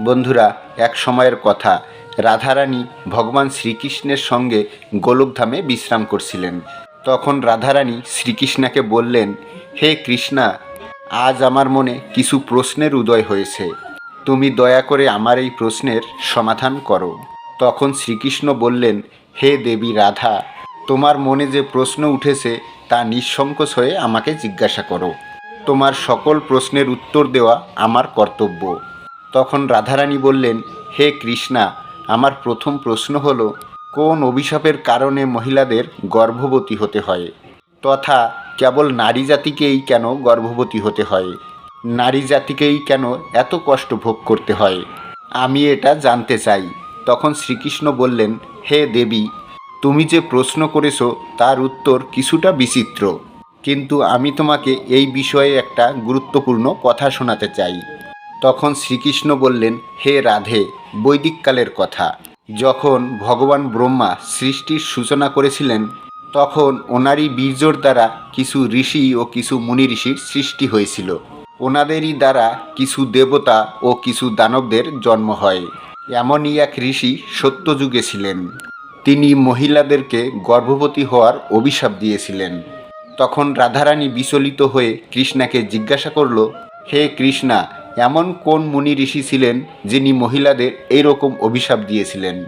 বন্ধুরা, এক সময়ের কথা। রাধারানী ভগবান শ্রীকৃষ্ণের সঙ্গে গোলকধামে বিশ্রাম করছিলেন। তখন রাধারানী শ্রীকৃষ্ণকে বললেন, হে কৃষ্ণা, আজ আমার মনে কিছু প্রশ্নের উদয় হয়েছে। তুমি দয়া করে আমার এই প্রশ্নের সমাধান করো। তখন শ্রীকৃষ্ণ বললেন, হে দেবী রাধা, তোমার মনে যে প্রশ্ন উঠেছে তা নিঃসংকোচ হয়ে আমাকে জিজ্ঞাসা করো। তোমার সকল প্রশ্নের উত্তর দেওয়া আমার কর্তব্য। তখন রাধারানী বললেন, হে কৃষ্ণা, আমার প্রথম প্রশ্ন হল, কোন অভিশাপের কারণে মহিলাদের গর্ভবতী হতে হয়? তথা কেবল নারী জাতিকেই কেন গর্ভবতী হতে হয়? নারী জাতিকেই কেন এত কষ্ট ভোগ করতে হয়? আমি এটা জানতে চাই। তখন শ্রীকৃষ্ণ বললেন, হে দেবী, তুমি যে প্রশ্ন করেছ, তার উত্তর কিছুটা বিচিত্র। কিন্তু আমি তোমাকে এই বিষয়ে একটা গুরুত্বপূর্ণ কথা শোনাতে চাই। তখন শ্রীকৃষ্ণ বললেন, হে রাধে, বৈদিককালের কথা। যখন ভগবান ব্রহ্মা সৃষ্টির সূচনা করেছিলেন, তখন ওনারই বীর্যর দ্বারা কিছু ঋষি ও কিছু মুনি ঋষির সৃষ্টি হয়েছিল। ওনাদেরই দ্বারা কিছু দেবতা ও কিছু দানবদের জন্ম হয়। এমনই এক ঋষি সত্যযুগে ছিলেন। তিনি মহিলাদেরকে গর্ভবতী হওয়ার অভিশাপ দিয়েছিলেন। তখন রাধারানী বিচলিত হয়ে কৃষ্ণাকে জিজ্ঞাসা করল, হে কৃষ্ণা এমন কোন মুনি ঋষি ছিলেন যিনি মহিলাদের এইরকম অভিশাপ দিয়েছিলেন?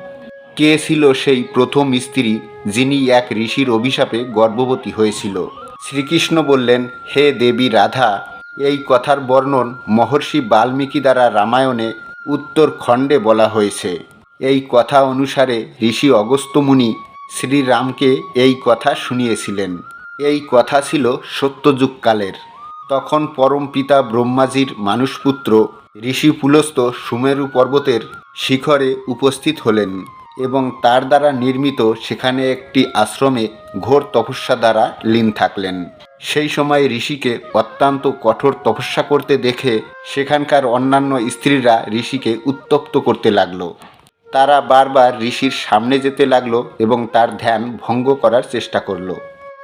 কে ছিল সেই প্রথম স্ত্রী যিনি এক ঋষির অভিশাপে গর্ভবতী হয়েছিল? শ্রীকৃষ্ণ বললেন, হে দেবী রাধা, এই কথার বর্ণন মহর্ষি বাল্মীকি দ্বারা রামায়ণে উত্তর খণ্ডে বলা হয়েছে। এই কথা অনুসারে ঋষি অগস্ত্য মুনি শ্রীরামকে এই কথা শুনিয়েছিলেন। এই কথা ছিল সত্যযুগকালের। তখন পরম পিতা ব্রহ্মাজির মানুষপুত্র ঋষি পুলস্ত সুমেরু পর্বতের শিখরে উপস্থিত হলেন এবং তার দ্বারা নির্মিত সেখানে একটি আশ্রমে ঘোর তপস্যা দ্বারা লীন থাকলেন। সেই সময় ঋষিকে অত্যন্ত কঠোর তপস্যা করতে দেখে সেখানকার অন্যান্য স্ত্রীরা ঋষিকে উত্তপ্ত করতে লাগল। তারা বারবার ঋষির সামনে যেতে লাগল এবং তার ধ্যান ভঙ্গ করার চেষ্টা করল।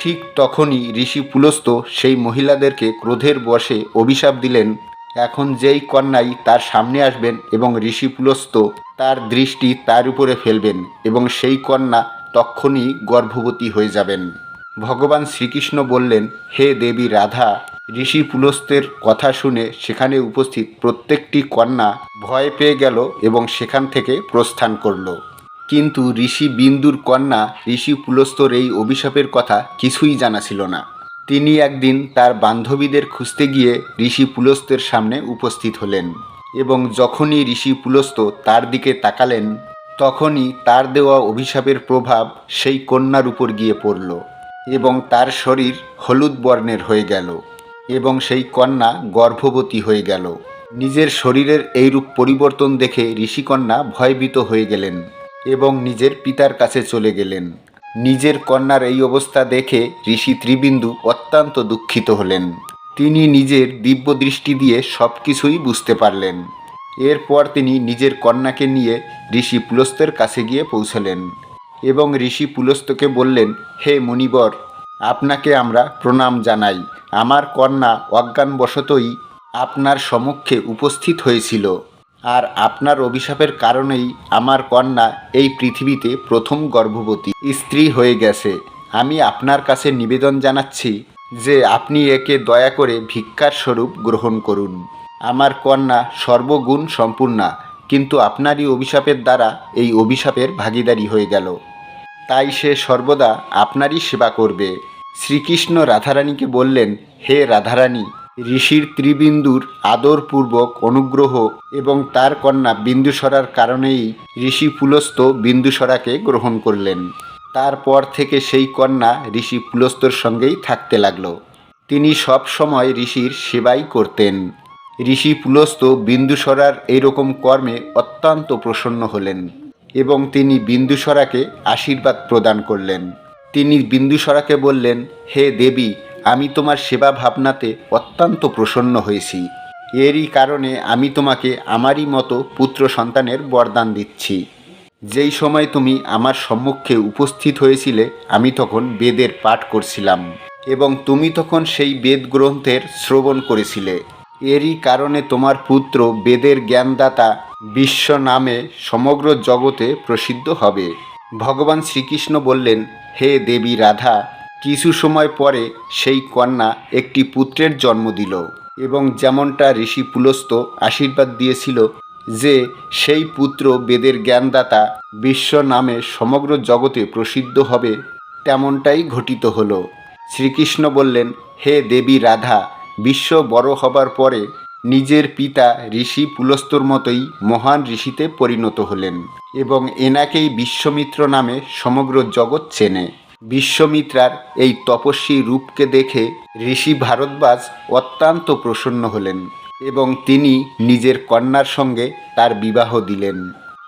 ঠিক তখনই ঋষি পুলস্ত সেই মহিলাদেরকে ক্রোধের বশে অভিশাপ দিলেন। এখন যেই কন্যাই তার সামনে আসবেন এবং ঋষি পুলস্ত তার দৃষ্টি তার উপরে ফেলবেন এবং সেই কন্যা তক্ষণই গর্ভবতী হয়ে যাবেন। ভগবান শ্রীকৃষ্ণ বললেন, হে দেবী রাধা, ঋষি পুলস্তের কথা শুনে সেখানে উপস্থিত প্রত্যেকটি কন্যা ভয় পেয়ে গেল এবং সেখান থেকে প্রস্থান করল। কিন্তু ঋষি বিন্দুর কন্যা ঋষি পুলস্তর এই অভিশাপের কথা কিছুই জানা ছিল না। তিনি একদিন তার বান্ধবীদের খুঁজতে গিয়ে ঋষি পুলস্তের সামনে উপস্থিত হলেন এবং যখনই ঋষি পুলস্ত তার দিকে তাকালেন, তখনই তার দেওয়া অভিশাপের প্রভাব সেই কন্যার উপর গিয়ে পড়ল এবং তার শরীর হলুদ বর্ণের হয়ে গেল এবং সেই কন্যা গর্ভবতী হয়ে গেল। নিজের শরীরের এইরূপ পরিবর্তন দেখে ঋষিকন্যা ভয়ভীত হয়ে গেলেন। এবং নিজের পিতার কাছে চলে গেলেন। নিজের কন্যার এই অবস্থা দেখে ঋষি ত্রিবিন্দু অত্যন্ত দুঃখিত হলেন। তিনি নিজের দিব্য দৃষ্টি দিয়ে সব কিছুই বুঝতে পারলেন। এরপর তিনি নিজের কন্যাকে নিয়ে ঋষি পুলস্তের কাছে গিয়ে পৌঁছলেন এবং ঋষি পুলস্তকে বললেন, হে মুনিবর আপনাকে আমরা প্রণাম জানাই। আমার কন্যা অজ্ঞানবশতই আপনার সম্মুখে উপস্থিত হয়েছিল। আর আপনার অভিশাপের কারণেই আমার কন্যা এই পৃথিবীতে প্রথম গর্ভবতী। স্ত্রী হয়ে গেছে। আমি আপনার কাছে নিবেদন জানাচ্ছি যে আপনি একে দয়া করে ভিক্ষার স্বরূপ গ্রহণ করুন। আমার কন্যা সর্বগুণ সম্পূর্ণা, কিন্তু আপনারই অভিশাপের দ্বারা এই অভিশাপের ভাগিদারি হয়ে গেল। তাই সে সর্বদা আপনারই সেবা করবে। শ্রীকৃষ্ণ রাধারানীকে বললেন, হে রাধারানী ঋষির ত্রিবিন্দুর আদরপূর্বক অনুগ্রহ এবং তার কন্যা বিন্দুসরার কারণেই ঋষি পুলস্ত বিন্দুসরাকে গ্রহণ করলেন। তারপর থেকে সেই কন্যা ঋষি পুলস্তর সঙ্গেই থাকতে লাগল। তিনি সব সময় ঋষির সেবাই করতেন। ঋষি পুলস্ত বিন্দুসরার এইরকম কর্মে অত্যন্ত প্রসন্ন হলেন এবং তিনি বিন্দুসরাকে আশীর্বাদ প্রদান করলেন। তিনি বিন্দুসরাকে বললেন, হে দেবী আমি তোমার সেবা ভাবনাতে অত্যন্ত প্রসন্ন হয়েছি। এরই কারণে আমি তোমাকে আমারই মতো পুত্র সন্তানের বরদান দিচ্ছি। যেই সময় তুমি আমার সম্মুখে উপস্থিত হয়েছিলে, আমি তখন বেদের পাঠ করছিলাম এবং তুমি তখন সেই বেদ গ্রন্থের শ্রবণ করেছিলে। এরই কারণে তোমার পুত্র বেদের জ্ঞানদাতা বিশ্ব নামে সমগ্র জগতে প্রসিদ্ধ হবে। ভগবান শ্রীকৃষ্ণ বললেন, হে দেবী রাধা কিছু সময় পরে সেই কন্যা একটি পুত্রের জন্ম দিল এবং যেমনটা ঋষি পুলস্ত আশীর্বাদ দিয়েছিল যে সেই পুত্র বেদের জ্ঞানদাতা বিশ্ব নামে সমগ্র জগতে প্রসিদ্ধ হবে, তেমনটাই ঘটিত হলো। শ্রীকৃষ্ণ বললেন, হে দেবী রাধা, বিশ্ব বড় হবার পরে নিজের পিতা ঋষি পুলস্তর মতোই মহান ঋষিতে পরিণত হলেন এবং এনাকেই বিশ্বমিত্র নামে সমগ্র জগৎ চেনে। বিশ্বমিত্রার এই তপস্বী রূপকে দেখে ঋষি ভারদ্বাজ অত্যন্ত প্রসন্ন হলেন এবং তিনি নিজের কন্যার সঙ্গে তার বিবাহ দিলেন।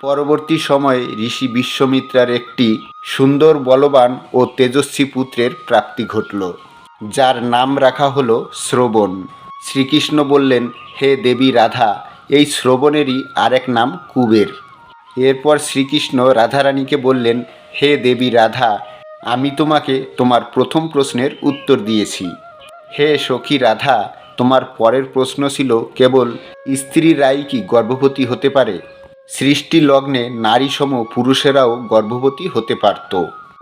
পরবর্তী সময়ে ঋষি বিশ্বমিত্রার একটি সুন্দর বলবান ও তেজস্বী পুত্রের প্রাপ্তি ঘটল, যার নাম রাখা হলো শ্রবণ। শ্রীকৃষ্ণ বললেন, হে দেবী রাধা, এই শ্রবণেরই আরেক নাম কুবের। এরপর শ্রীকৃষ্ণ রাধারানীকে বললেন, হে দেবী রাধা আমি তোমাকে তোমার প্রথম প্রশ্নের উত্তর দিয়েছি। হে সখী রাধা, তোমার পরের প্রশ্ন ছিল কেবল স্ত্রীরাই কি গর্ভবতী হতে পারে? সৃষ্টি লগ্নে নারীসম পুরুষেরাও গর্ভবতী হতে পারত।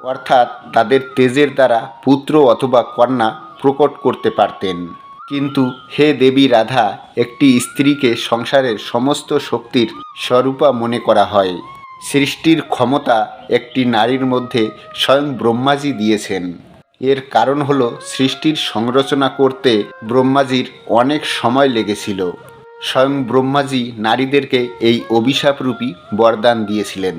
অর্থাৎ তাদের তেজের দ্বারা পুত্র অথবা কন্যা প্রকট করতে পারতেন। কিন্তু হে দেবী রাধা, একটি স্ত্রীকে সংসারের সমস্ত শক্তির স্বরূপা মনে করা হয়। সৃষ্টির ক্ষমতা একটি নারীর মধ্যে স্বয়ং ব্রহ্মাজি দিয়েছেন। এর কারণ হল সৃষ্টির সংরচনা করতে ব্রহ্মাজির অনেক সময় লেগেছিল। স্বয়ং ব্রহ্মাজি নারীদেরকে এই অভিশাপরূপী বরদান দিয়েছিলেন।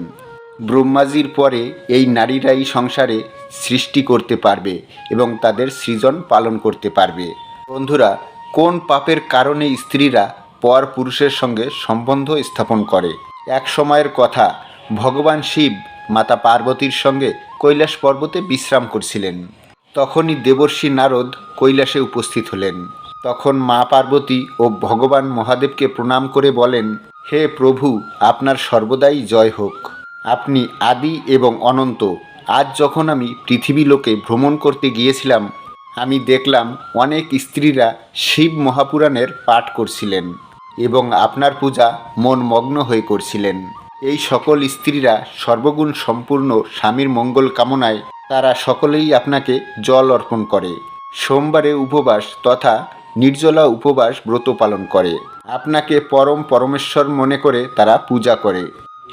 ব্রহ্মাজির পরে এই নারীরাই সংসারে সৃষ্টি করতে পারবে এবং তাদের সৃজন পালন করতে পারবে। বন্ধুরা, কোন পাপের কারণে স্ত্রীরা পর পুরুষের সঙ্গে সম্বন্ধ স্থাপন করে? এক সময়ের কথা ভগবান শিব মাতা পার্বতীর সঙ্গে কৈলাস পর্বতে বিশ্রাম করছিলেন। তখনই দেবর্ষী নারদ কৈলাসে উপস্থিত হলেন। তখন মা পার্বতী ও ভগবান মহাদেবকে প্রণাম করে বলেন, হে প্রভু, আপনার সর্বদাই জয় হোক। আপনি আদি এবং অনন্ত। আজ যখন আমি পৃথিবী লোকে ভ্রমণ করতে গিয়েছিলাম, আমি দেখলাম অনেক স্ত্রীরা শিব মহাপুরাণের পাঠ করছিলেন এবং আপনার পূজা মন মগ্ন হয়ে করছিলেন। এই সকল স্ত্রীরা সর্বগুণ সম্পূর্ণ স্বামীর মঙ্গল কামনায় তারা সকলেই আপনাকে জল অর্পণ করে। সোমবারে উপবাস তথা নির্জলা উপবাস ব্রত পালন করে। আপনাকে পরম পরমেশ্বর মনে করে তারা পূজা করে।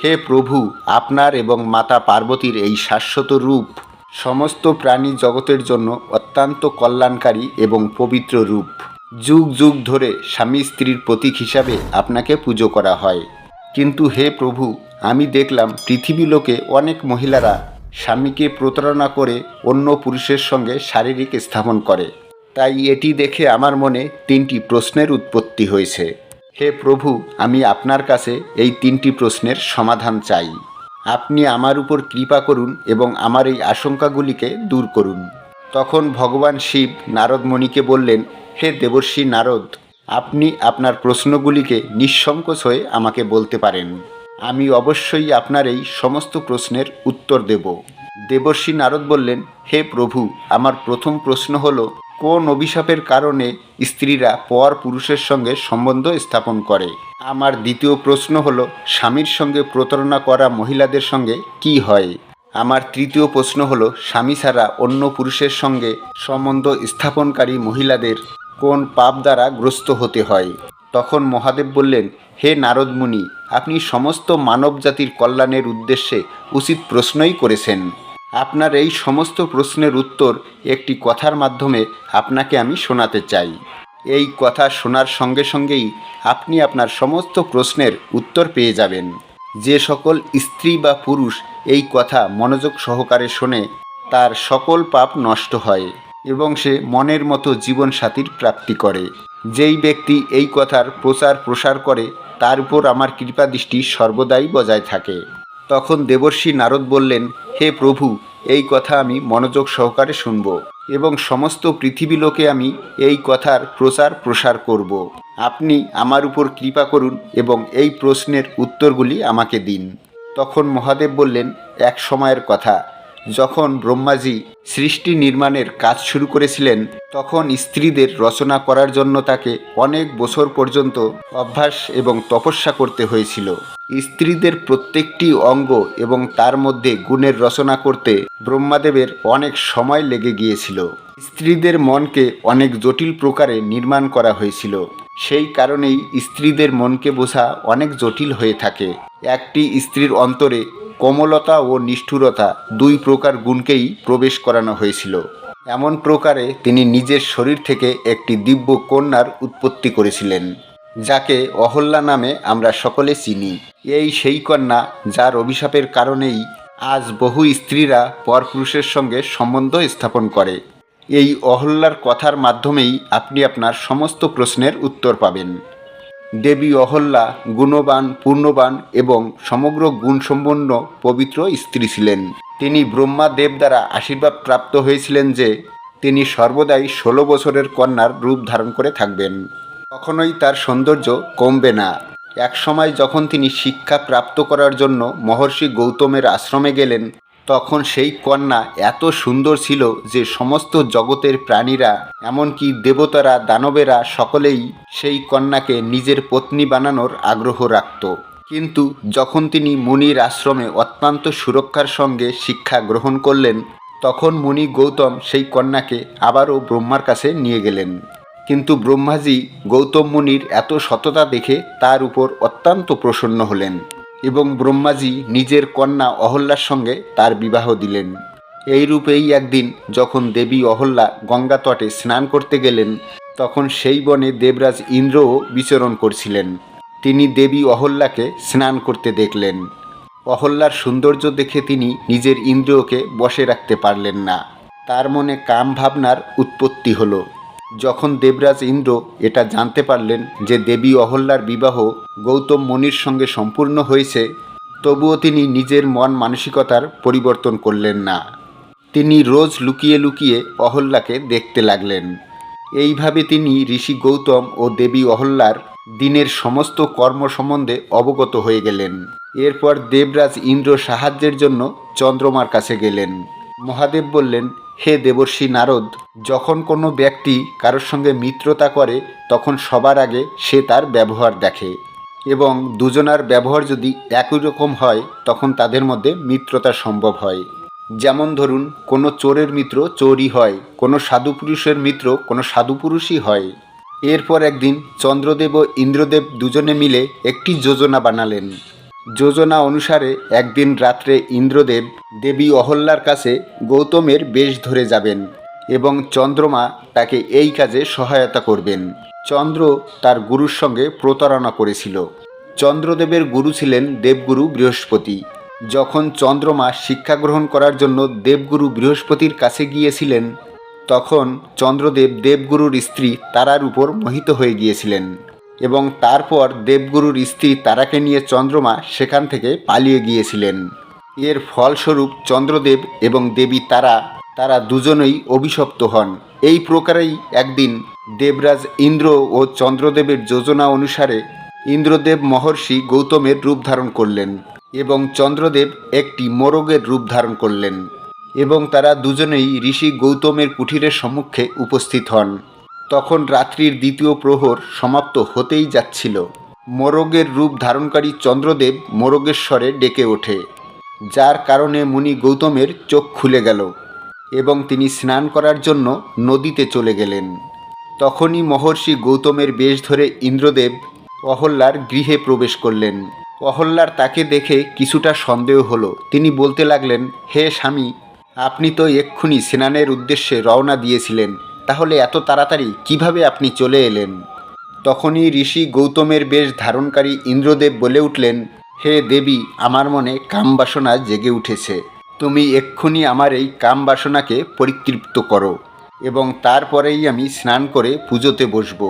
হে প্রভু, আপনার এবং মাতা পার্বতীর এই শাশ্বত রূপ সমস্ত প্রাণী জগতের জন্য অত্যন্ত কল্যাণকারী এবং পবিত্র রূপ। যুগ যুগ ধরে স্বামী স্ত্রীর প্রতীক হিসাবে আপনাকে পুজো করা হয়। কিন্তু হে প্রভু, আমি দেখলাম পৃথিবী লোকে অনেক মহিলারা স্বামীকে প্রতারণা করে অন্য পুরুষের সঙ্গে শারীরিক স্থাপন করে। তাই এটি দেখে আমার মনে তিনটি প্রশ্নের উৎপত্তি হয়েছে। হে প্রভু, আমি আপনার কাছে এই তিনটি প্রশ্নের সমাধান চাই। আপনি আমার উপর কৃপা করুন এবং আমার এই আশঙ্কাগুলিকে দূর করুন। তখন ভগবান শিব নারদ মণিকে বললেন, হে দেবর্ষী নারদ আপনি আপনার প্রশ্নগুলিকে নিঃসংকোচ হয়ে আমাকে বলতে পারেন। আমি অবশ্যই আপনার এই সমস্ত প্রশ্নের উত্তর দেব। দেবর্ষী নারদ বললেন, হে প্রভু, আমার প্রথম প্রশ্ন হল, কোন অভিশাপের কারণে স্ত্রীরা পর পুরুষের সঙ্গে সম্বন্ধ স্থাপন করে? আমার দ্বিতীয় প্রশ্ন হল, স্বামীর সঙ্গে প্রতারণা করা মহিলাদের সঙ্গে কি হয়? আমার তৃতীয় প্রশ্ন হলো, স্বামী ছাড়া অন্য পুরুষের সঙ্গে সম্বন্ধ স্থাপনকারী মহিলাদের কোন পাপ দ্বারা গ্রস্ত হতে হয়? তখন মহাদেব বললেন, হে নারদ মুনি আপনি সমস্ত মানব জাতির কল্যাণের উদ্দেশ্যে উচিত প্রশ্নই করেছেন। আপনার এই সমস্ত প্রশ্নের উত্তর একটি কথার মাধ্যমে আপনাকে আমি শোনাতে চাই। এই কথা শোনার সঙ্গে সঙ্গেই আপনি আপনার সমস্ত প্রশ্নের উত্তর পেয়ে যাবেন। যে সকল স্ত্রী বা পুরুষ এই কথা মনোযোগ সহকারে শোনে, তার সকল পাপ নষ্ট হয়। এবং সে মনের মতো জীবন সাথীর প্রাপ্তি করে। যেই ব্যক্তি এই কথার প্রচার প্রসার করে, তার উপর আমার কৃপা দৃষ্টি সর্বদাই বজায় থাকে। তখন দেবর্ষী নারদ বললেন, হে প্রভু, এই কথা আমি মনোযোগ সহকারে শুনব এবং সমস্ত পৃথিবী লোকে আমি এই কথার প্রচার প্রসার করব। আপনি আমার উপর কৃপা করুন এবং এই প্রশ্নের উত্তরগুলি আমাকে দিন। তখন মহাদেব বললেন, এক সময়ের কথা। যখন ব্রহ্মাজি সৃষ্টি নির্মাণের কাজ শুরু করেছিলেন, তখন স্ত্রীদের রচনা করার জন্য তাকে অনেক বছর পর্যন্ত অভ্যাস এবং তপস্যা করতে হয়েছিল। স্ত্রীদের প্রত্যেকটি অঙ্গ এবং তার মধ্যে গুণের রচনা করতে ব্রহ্মাদেবের অনেক সময় লেগে গিয়েছিল। স্ত্রীদের মনকে অনেক জটিল প্রকারে নির্মাণ করা হয়েছিল। সেই কারণেই স্ত্রীদের মনকে বোঝা অনেক জটিল হয়ে থাকে। একটি স্ত্রীর অন্তরে কোমলতা ও নিষ্ঠুরতা দুই প্রকার গুণকেই প্রবেশ করানো হয়েছিল। এমন প্রকারে তিনি নিজের শরীর থেকে একটি দিব্য কন্যার উৎপত্তি করেছিলেন, যাকে অহল্যা নামে আমরা সকলে চিনি। এই সেই কন্যা যার অভিশাপের কারণেই আজ বহু স্ত্রীরা পরপুরুষের সঙ্গে সম্বন্ধ স্থাপন করে। এই অহল্যার কথার মাধ্যমেই আপনি আপনার সমস্ত প্রশ্নের উত্তর পাবেন। দেবী অহল্যা, গুণবান, পূর্ণবান এবং সমগ্র গুণসম্পন্ন পবিত্র স্ত্রী ছিলেন। তিনি ব্রহ্মা দেব দ্বারা আশীর্বাদ প্রাপ্ত হয়েছিলেন যে তিনি সর্বদাই ষোলো বছরের কন্যার রূপ ধারণ করে থাকবেন। কখনোই তার সৌন্দর্য কমবে না। এক সময় যখন তিনি শিক্ষা প্রাপ্ত করার জন্য মহর্ষি গৌতমের আশ্রমে গেলেন তখন সেই কন্যা এত সুন্দর ছিল যে সমস্ত জগতের প্রাণীরা, এমনকি দেবতারা, দানবেরা সকলেই সেই কন্যাকে নিজের পত্নী বানানোর আগ্রহ রাখত। কিন্তু যখন তিনি মুনির আশ্রমে অত্যন্ত সুরক্ষার সঙ্গে শিক্ষা গ্রহণ করলেন, তখন মুনি গৌতম সেই কন্যাকে আবারও ব্রহ্মার কাছে নিয়ে গেলেন। কিন্তু ব্রহ্মাজি গৌতম মুনির এত সততা দেখে তার উপর অত্যন্ত প্রসন্ন হলেন। এবং ব্রহ্মাজি নিজের কন্যা অহল্যার সঙ্গে তার বিবাহ দিলেন। এই রূপেই একদিন যখন দেবী অহল্যা গঙ্গা তটে স্নান করতে গেলেন, তখন সেই বনে দেবরাজ ইন্দ্রও বিচরণ করছিলেন। তিনি দেবী অহল্যাকে স্নান করতে দেখলেন। অহল্যার সৌন্দর্য দেখে তিনি নিজের ইন্দ্রিয়কে বসে রাখতে পারলেন না। তার মনে কাম ভাবনার উৎপত্তি হলো। যখন দেবরাজ ইন্দ্র এটা জানতে পারলেন যে দেবী অহল্যার বিবাহ গৌতম মনির সঙ্গে সম্পূর্ণ হয়েছে, তবুও তিনি নিজের মন মানসিকতার পরিবর্তন করলেন না। তিনি রোজ লুকিয়ে লুকিয়ে অহল্যাকে দেখতে লাগলেন। এইভাবে তিনি ঋষি গৌতম ও দেবী অহল্যার দিনের সমস্ত কর্ম সম্বন্ধে অবগত হয়ে গেলেন। এরপর দেবরাজ ইন্দ্র সাহায্যের জন্য চন্দ্রমার কাছে গেলেন। মহাদেব বললেন হে দেবর্ষী নারদ, যখন কোনো ব্যক্তি কারোর সঙ্গে মিত্রতা করে, তখন সবার আগে সে তার ব্যবহার দেখে। এবং দুজনার ব্যবহার যদি একই রকম হয়, তখন তাদের মধ্যে মিত্রতা সম্ভব হয়। যেমন ধরুন, কোনো চোরের মিত্র চোরই হয়, কোনো সাধু পুরুষের মিত্র কোনো সাধু পুরুষই হয়। এরপর একদিন চন্দ্রদেব ও ইন্দ্রদেব দুজনে মিলে একটি যোজনা বানালেন। যোজনা অনুসারে একদিন রাত্রে ইন্দ্রদেব দেবী অহল্যার কাছে গৌতমের বেশ ধরে যাবেন এবং চন্দ্রমা তাকে এই কাজে সহায়তা করবেন। চন্দ্র তার গুরুর সঙ্গে প্রতারণা করেছিল। চন্দ্রদেবের গুরু ছিলেন দেবগুরু বৃহস্পতি। যখন চন্দ্রমা শিক্ষা গ্রহণ করার জন্য দেবগুরু বৃহস্পতির কাছে গিয়েছিলেন, তখন চন্দ্রদেব দেবগুরুর স্ত্রী তারার উপর মোহিত হয়ে গিয়েছিলেন। এবং তারপর দেবগুরুর স্ত্রী তারাকে নিয়ে চন্দ্রমা সেখান থেকে পালিয়ে গিয়েছিলেন। এর ফলস্বরূপ চন্দ্রদেব এবং দেবী তারা তারা দুজনেই অভিশপ্ত হন। এই প্রকারেই একদিন দেবরাজ ইন্দ্র ও চন্দ্রদেবের যোজনা অনুসারে ইন্দ্রদেব মহর্ষি গৌতমের রূপ ধারণ করলেন এবং চন্দ্রদেব একটি মোরগের রূপ ধারণ করলেন এবং তারা দুজনেই ঋষি গৌতমের কুঠিরের সম্মুখে উপস্থিত হন। তখন রাত্রির দ্বিতীয় প্রহর সমাপ্ত হতেই যাচ্ছিল। মোরগের রূপ ধারণকারী চন্দ্রদেব মোরগেশ্বরে ডেকে ওঠে। যার কারণে মুনি গৌতমের চোখ খুলে গেল এবং তিনি স্নান করার জন্য নদীতে চলে গেলেন। তখনই মহর্ষি গৌতমের বেশ ধরে ইন্দ্রদেব অহল্যার গৃহে প্রবেশ করলেন। অহল্যার তাকে দেখে কিছুটা সন্দেহ হলো। তিনি বলতে লাগলেন, হে স্বামী, আপনি তো এক্ষুনি স্নানের উদ্দেশ্যে রওনা দিয়েছিলেন। তাহলে এত তাড়াতাড়ি কীভাবে আপনি চলে এলেন? তখনই ঋষি গৌতমের বেশ ধারণকারী ইন্দ্রদেব বলে উঠলেন, হে দেবী, আমার মনে কামবাসনা জেগে উঠেছে। তুমি এক্ষুনি আমার এই কামবাসনাকে পরিতৃপ্ত করো এবং তারপরেই আমি স্নান করে পুজোতে বসবো।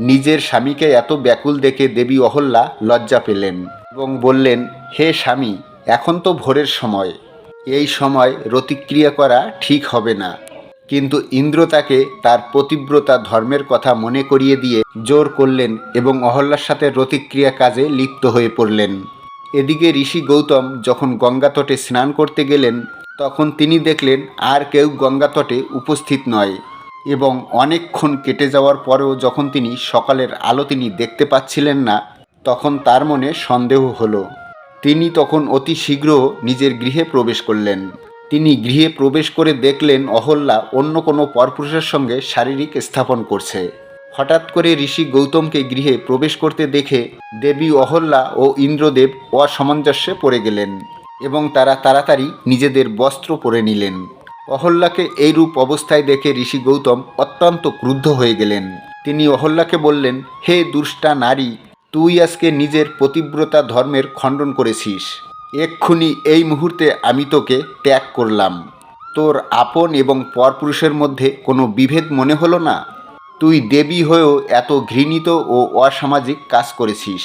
নিজের স্বামীকে এত ব্যাকুল দেখে দেবী অহল্যা লজ্জা পেলেন এবং বললেন, হে স্বামী, এখন তো ভোরের সময়। এই সময় রতিক্রিয়া করা ঠিক হবে না। কিন্তু ইন্দ্র তাকে তার পতিব্রতা ধর্মের কথা মনে করিয়ে দিয়ে জোর করলেন এবং অহল্যার সাথে রতিক্রিয়া কাজে লিপ্ত হয়ে পড়লেন। এদিকে ঋষি গৌতম যখন গঙ্গা তটে স্নান করতে গেলেন, তখন তিনি দেখলেন আর কেউ গঙ্গা তটে উপস্থিত নয় এবং অনেকক্ষণ কেটে যাওয়ার পরেও যখন তিনি সকালের আলো তিনি দেখতে পাচ্ছিলেন না, তখন তার মনে সন্দেহ হলো। তিনি তখন অতি শীঘ্র নিজের গৃহে প্রবেশ করলেন। তিনি গৃহে প্রবেশ করে দেখলেন অহল্যা অন্য কোনো পরপুরুষের সঙ্গে শারীরিক স্থাপন করছে। হঠাৎ করে ঋষি গৌতমকে গৃহে প্রবেশ করতে দেখে দেবী অহল্যা ও ইন্দ্রদেব অসামঞ্জস্যে পড়ে গেলেন এবং তারা তাড়াতাড়ি নিজেদের বস্ত্র পরে নিলেন। অহল্যাকে এইরূপ অবস্থায় দেখে ঋষি গৌতম অত্যন্ত ক্রুদ্ধ হয়ে গেলেন। তিনি অহল্যাকে বললেন, হে দুষ্টা নারী, তুই আজকে নিজের পতিব্রতা ধর্মের খণ্ডন করেছিস। এক্ষুনি এই মুহূর্তে আমি তোকে ত্যাগ করলাম। তোর আপন এবং পরপুরুষের মধ্যে কোনো বিভেদ মনে হলো না? তুই দেবী হয়েও এত ঘৃণিত ও অসামাজিক কাজ করেছিস।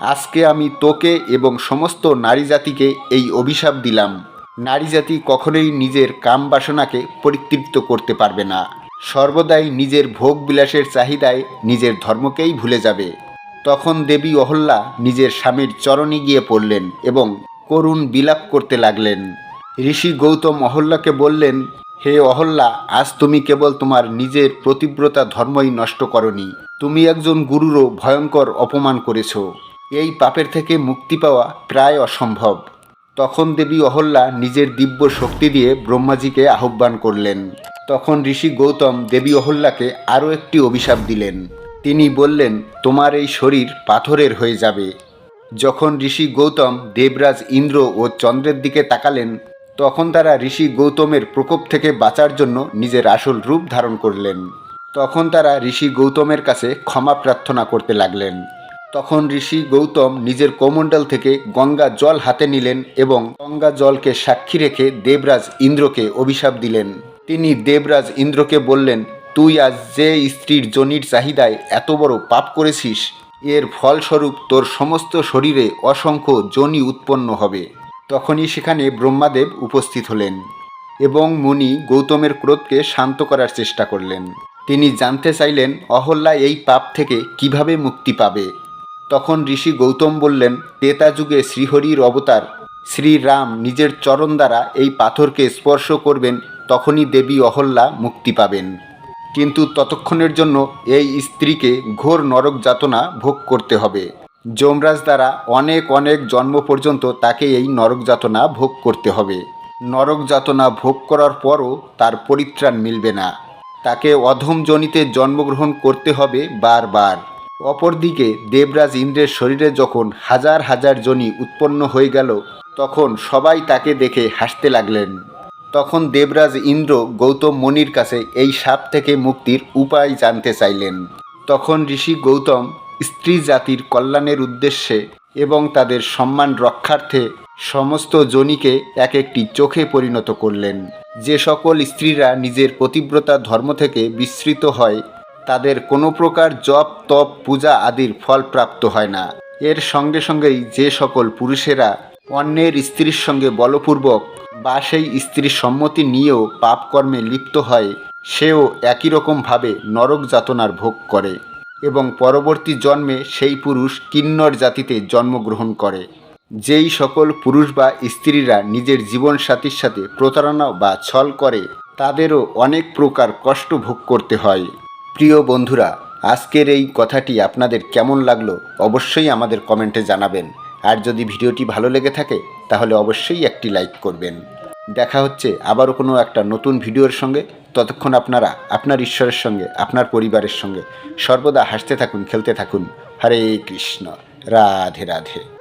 আজকে আমি তোকে এবং সমস্ত নারী জাতিকে এই অভিশাপ দিলাম। নারী জাতি কখনোই নিজের কাম বাসনাকে পরিতৃপ্ত করতে পারবে না। সর্বদাই নিজের ভোগ বিলাসের চাহিদায় নিজের ধর্মকেই ভুলে যাবে। তখন দেবী অহল্যা নিজের স্বামীর চরণে গিয়ে পড়লেন এবং করুণ বিলাপ করতে লাগলেন। ঋষি গৌতম অহল্যাকে বললেন, হে অহল্যা, আজ তুমি কেবল তোমার নিজের প্রতিব্রতা ধর্মই নষ্ট করনি। তুমি একজন গুরুরও ভয়ঙ্কর অপমান করেছ। এই পাপের থেকে মুক্তি পাওয়া প্রায় অসম্ভব। তখন দেবী অহল্যা নিজের দিব্য শক্তি দিয়ে ব্রহ্মাজিকে আহ্বান করলেন। তখন ঋষি গৌতম দেবী অহল্যাকে আরও একটি অভিশাপ দিলেন। তিনি বললেন, তোমার এই শরীর পাথরের হয়ে যাবে। যখন ঋষি গৌতম দেবরাজ ইন্দ্র ও চন্দ্রের দিকে তাকালেন, তখন তারা ঋষি গৌতমের প্রকোপ থেকে বাঁচার জন্য নিজের আসল রূপ ধারণ করলেন। তখন তারা ঋষি গৌতমের কাছে ক্ষমা প্রার্থনা করতে লাগলেন। তখন ঋষি গৌতম নিজের কোমণ্ডল থেকে গঙ্গা জল হাতে নিলেন এবং গঙ্গা জলকে সাক্ষী রেখে দেবরাজ ইন্দ্রকে অভিশাপ দিলেন। তিনি দেবরাজ ইন্দ্রকে বললেন, তুই আজ যে স্ত্রীর জনির চাহিদায় এত বড় পাপ করেছিস এর ফলস্বরূপ তোর সমস্ত শরীরে অসংখ্য জনি উৎপন্ন হবে। তখনই সেখানে ব্রহ্মাদেব উপস্থিত হলেন এবং মুনি গৌতমের ক্রোধকে শান্ত করার চেষ্টা করলেন। তিনি জানতে চাইলেন, অহল্যা এই পাপ থেকে কীভাবে মুক্তি পাবে? তখন ঋষি গৌতম বললেন তেতা যুগে শ্রীহরির অবতার শ্রীরাম নিজের চরণ দ্বারা এই পাথরকে স্পর্শ করবেন, তখনই দেবী অহল্যা মুক্তি পাবেন। কিন্তু ততক্ষণের জন্য এই স্ত্রীকে ঘোর নরক যাতনা ভোগ করতে হবে। যমরাজ দ্বারা অনেক অনেক জন্ম পর্যন্ত তাকে এই নরক যাতনা ভোগ করতে হবে। নরক যাতনা ভোগ করার পরও তার পরিত্রাণ মিলবে না। তাকে অধম জনিতে জন্মগ্রহণ করতে হবে বারবার। অপরদিকে দেবরাজ ইন্দ্রের শরীরে যখন হাজার হাজার জনি উৎপন্ন হয়ে গেল, তখন সবাই তাকে দেখে হাসতে লাগলেন। তখন দেবরাজ ইন্দ্র গৌতম মনির কাছে এই সাপ থেকে মুক্তির উপায় জানতে চাইলেন। তখন ঋষি গৌতম স্ত্রী জাতির কল্যাণের উদ্দেশ্যে এবং তাদের সম্মান রক্ষার্থে সমস্ত জনিকে এক একটি চোখে পরিণত করলেন। যে সকল স্ত্রীরা নিজের পতিব্রতা ধর্ম থেকে বিস্মৃত হয়, তাদের কোনো প্রকার জপ, তপ, পূজা আদির ফল প্রাপ্ত হয় না। এর সঙ্গে সঙ্গেই যে সকল পুরুষেরা অন্যের স্ত্রীর সঙ্গে বলপূর্বক বা সেই স্ত্রীর সম্মতি নিয়েও পাপকর্মে লিপ্ত হয়, সেও একই রকমভাবে নরক যাতনার ভোগ করে এবং পরবর্তী জন্মে সেই পুরুষ কিন্নর জাতিতে জন্মগ্রহণ করে। যেই সকল পুরুষ বা স্ত্রীরা নিজের জীবন সাথীর সাথে প্রতারণা বা ছল করে, তাদেরও অনেক প্রকার কষ্ট ভোগ করতে হয়। প্রিয় বন্ধুরা, আজকের এই কথাটি আপনাদের কেমন লাগল অবশ্যই আমাদের কমেন্টে জানাবেন। আর যদি ভিডিওটি ভালো লেগে থাকে তাহলে অবশ্যই একটি লাইক করবেন। দেখা হচ্ছে আবারও কোনো একটা নতুন ভিডিওর সঙ্গে। ততক্ষণ আপনারা আপনার ঈশ্বরের সঙ্গে, আপনার পরিবারের সঙ্গে সর্বদা হাসতে থাকুন, খেলতে থাকুন। হরে কৃষ্ণ। রাধে রাধে।